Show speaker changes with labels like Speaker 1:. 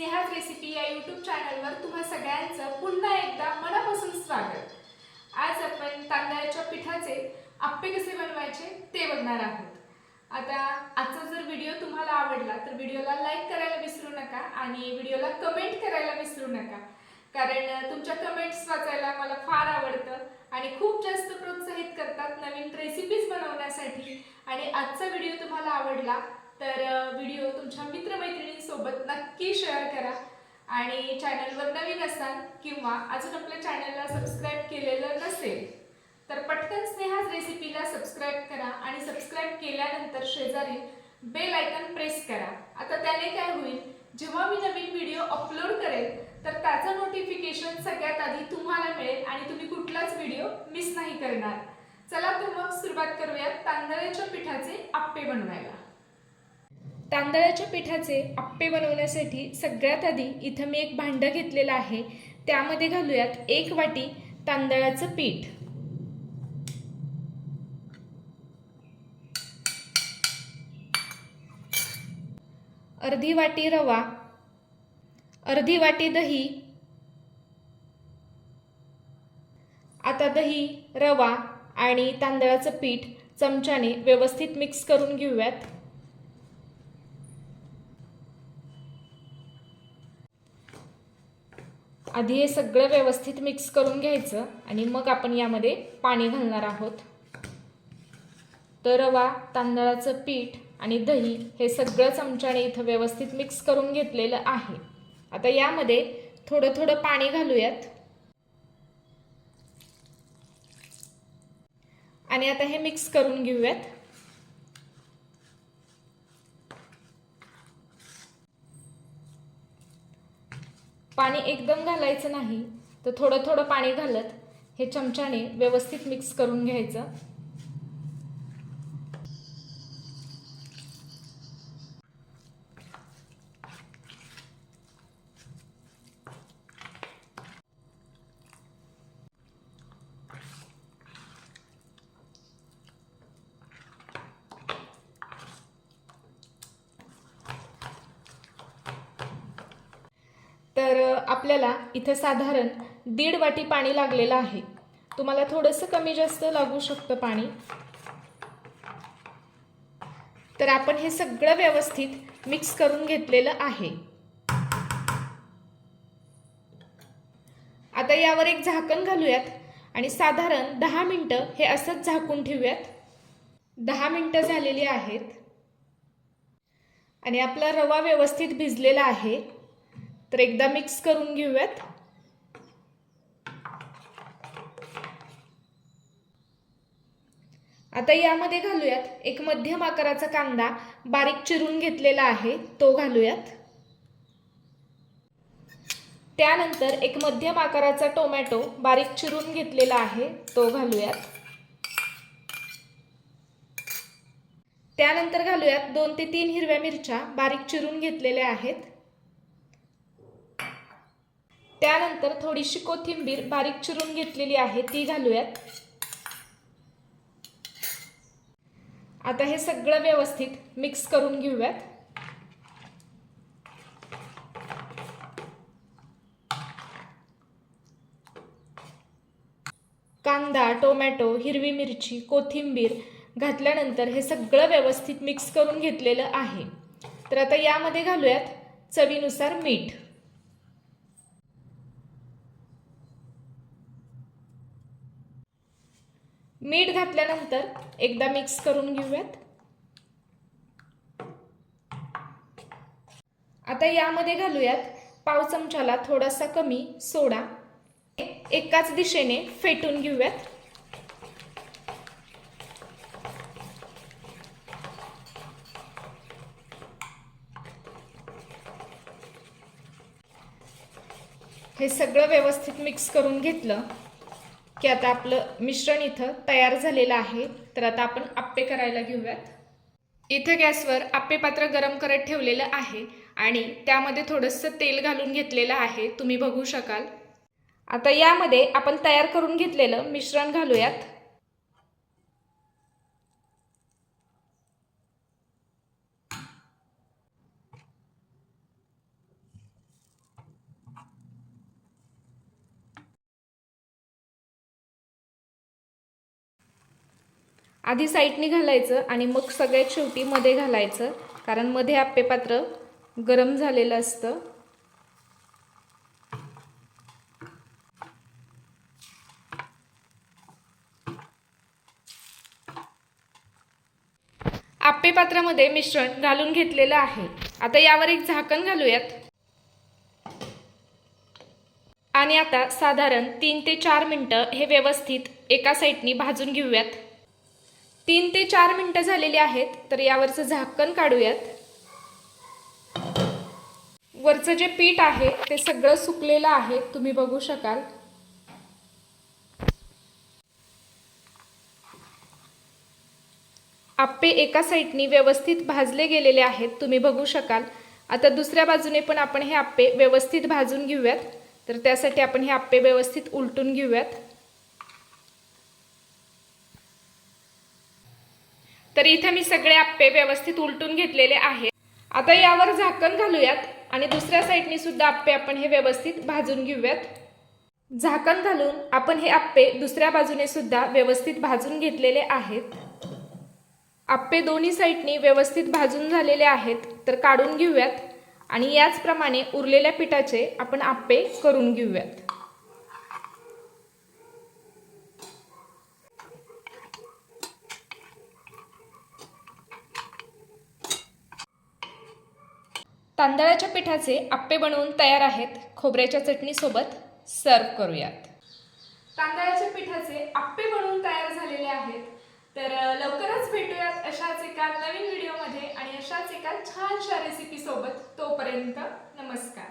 Speaker 1: स्नेहाच recipe या YouTube चॅनलवर तुम्हा सगळ्यांचं पुन्हा एकदा मनापासून स्वागत. आज आपण तांदळाच्या पिठाचे आप्पे कसे बनवायचे ते बघणार आहोत. आता आजचा जर व्हिडिओ तुम्हाला आवडला तर व्हिडिओला लाईक करायला विसरू नका आणि व्हिडिओला कमेंट करायला विसरू नका. कारण तुमच्या कमेंट्स वाचायला मला फार आवडतं आणि खूप जास्त प्रोत्साहित करतात नवीन रेसिपीज बनवण्यासाठी. आणि आजचा व्हिडिओ तुम्हाला आवडला तर व्हिडिओ तुमच्या मित्रमैत्रिणींसोबत नक्की शेअर करा. आणि चॅनलवर नवीन असाल किंवा अजून आपल्या चॅनलला सबस्क्राईब केलेलं नसेल तर पटकन स्नेहाच रेसिपीला सबस्क्राईब करा आणि सबस्क्राईब केल्यानंतर शेजारी बेल आयकन प्रेस करा. आता त्याने काय होईल? जेव्हा मी नवीन व्हिडिओ अपलोड करेल तर त्याचं नोटिफिकेशन सगळ्यात आधी तुम्हाला मिळेल आणि तुम्ही कुठलाच व्हिडिओ मिस नाही करणार. चला तर मग सुरुवात करूयात तांदळाच्या पिठाचे आप्पे बनवायला. तांदळाच्या पिठाचे आप्पे बनवण्यासाठी सगळ्यात आधी इथं मी एक भांडं घेतलेलं आहे. त्यामध्ये घालूयात एक वाटी तांदळाचं पीठ. अर्धी वाटी रवा अर्धी वाटी दही आता दही रवा आणि तांदळाचं पीठ चमच्याने व्यवस्थित मिक्स करून घेऊयात. आधी हे सगळं व्यवस्थित मिक्स करून घ्यायचं आणि मग आपण यामध्ये पाणी घालणार आहोत. तर रवा तांदळाचं पीठ आणि दही हे सगळं चमच्याने इथं व्यवस्थित मिक्स करून घेतलेलं आहे. आता यामध्ये थोडं थोडं पाणी घालूयात. आणि आता हे मिक्स करून घेऊयात. पाणी एकदम घालायचं नाही तर थोडं थोडं पाणी घालत हे चमच्याने व्यवस्थित मिक्स करून घ्यायचं. तर आपल्याला इथं साधारण दीड वाटी पाणी लागलेलं आहे. तुम्हाला थोडंसं कमी जास्त लागू शकतं पाणी. तर आपण हे सगळं व्यवस्थित मिक्स करून घेतलेलं आहे. आता यावर एक झाकण घालूयात आणि साधारण दहा मिनटं हे असंच झाकून ठेवूयात. दहा मिनटं झालेली आहेत. आणि आपला रवा व्यवस्थित भिजलेला आहे. तर एकदा मिक्स करून घेऊयात. आता यामध्ये घालूयात एक मध्यम आकाराचा कांदा बारीक चिरून घेतलेला आहे तो घालूयात. त्यानंतर एक मध्यम आकाराचा टोमॅटो बारीक चिरून घेतलेला आहे तो घालूयात. त्यानंतर घालूयात दोन ते तीन हिरव्या मिरच्या बारीक चिरून घेतलेल्या आहेत. त्यानंतर थोडीशी कोथिंबीर बारीक चिरून घेतलेली आहे ती घालूयात. आता हे सगळं व्यवस्थित मिक्स करून घेऊयात. कांदा टोमॅटो हिरवी मिरची कोथिंबीर घातल्यानंतर हे सगळं व्यवस्थित मिक्स करून घेतलेलं आहे. तर आता यामध्ये घालूयात चवीनुसार मीठ. मीठ घातल्यानंतर एकदा मिक्स करून घेऊयात. आता यामध्ये घालूयात पाव चमचाला थोडासा कमी सोडा. एकाच दिशेने फेटून घेऊयात. हे सगळं व्यवस्थित मिक्स करून घेतलं. की आता आपलं मिश्रण इथं तयार झालेलं आहे. तर आता आपण आप्पे करायला घेऊयात. इथं गॅसवर आप्पे पात्र गरम करत ठेवलेलं आहे आणि त्यामध्ये थोडंसं तेल घालून घेतलेलं आहे. तुम्ही बघू शकाल. आता यामध्ये आपण तयार करून घेतलेलं मिश्रण घालूयात. आधी साईडनी घालायचं आणि मग सगळ्यात शेवटी मध्ये घालायचं. कारण मध्ये आप्पे पात्र गरम झालेलं असतं. आप्पे पात्रामध्ये मिश्रण घालून घेतलेलं आहे. आता यावर एक झाकण घालूयात. आणि आता साधारण तीन ते चार मिनटं हे व्यवस्थित एका साईडनी भाजून घेऊयात. तीन ते चार मिनटं झालेली आहेत तर यावरचं झाकण काढूयात. वरचं जे पीठ आहे ते सगळं सुकलेलं आहे तुम्ही बघू शकाल. आप्पे एका साईडनी व्यवस्थित भाजले गेलेले आहेत तुम्ही बघू शकाल. आता दुसऱ्या बाजूने पण आपण हे आप्पे व्यवस्थित भाजून घेऊयात. तर त्यासाठी आपण हे आप्पे व्यवस्थित उलटून घेऊयात. तर इथे मी सगळे आप्पे व्यवस्थित उलटून घेतलेले आहेत. आता यावर झाकण घालूयात आणि दुसऱ्या साईडने सुद्धा आप्पे आपण हे व्यवस्थित भाजून घेऊयात. झाकण घालून आपण हे आप्पे दुसऱ्या बाजूने सुद्धा व्यवस्थित भाजून घेतलेले आहेत. आप्पे दोन्ही साईडनी व्यवस्थित भाजून झालेले आहेत तर काढून घेऊयात. आणि याचप्रमाणे उरलेल्या पिठाचे आपण आप्पे करून घेऊयात. तांदळाच्या पिठाचे आप्पे बनवून तयार आहेत. खोबऱ्याच्या चटणीसोबत सर्व करूयात. तांदळाच्या पिठाचे आप्पे बनवून तयार झालेले आहेत. तर लवकरच भेटूयात अशाच एका नवीन व्हिडिओमध्ये आणि अशाच एका छानशा रेसिपीसोबत तोपर्यंत नमस्कार.